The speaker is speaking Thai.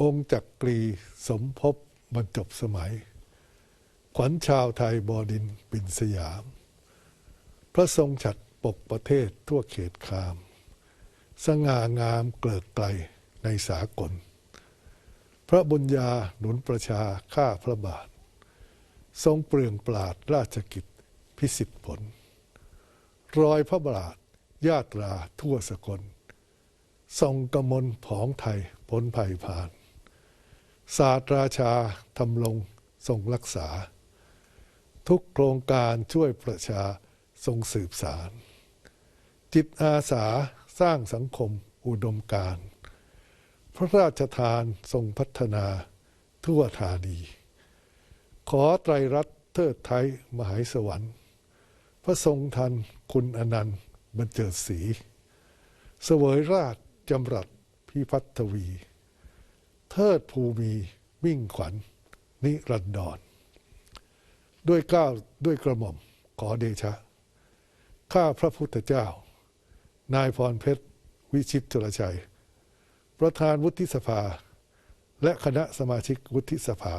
องค์จักรีสมภพบรรจบสมัย ขวัญชาวไทยบอดินปินสยาม พระทรงฉัดปกประเทศทั่วเขตคาม สง่างามเกลิกไกลในสากล พระบุญญาหนุนประชาข้าพระบาท ทรงเปลืองปราดราชกิจพิสิทธิผล รอยพระบาทญาตราทั่วสกลทรงกมลผองไทยพ้นภัยผ่าน ศาสตราชาทำลงทรงรักษา ทุกโครงการช่วยประชาทรงสืบสาร จิตอาสาสร้างสังคมอุดมการ พระราชทานทรงพัฒนาทั่วธานี ขอไตรรัตน์เทิดไทยมหายสวรรค์ พระทรงทันคุณอนันต์บรรเจิดศรีเสวยราชจำรัดพิพัฒวี เทิดภูมิมิ่งขวัญนิรันดรด้วยก้าวด้วยกระหม่อมขอเดชะ ข้าพระพุทธเจ้า นายพรเพชร วิชิตชลชัย ประธานวุฒิสภา และคณะสมาชิกวุฒิสภา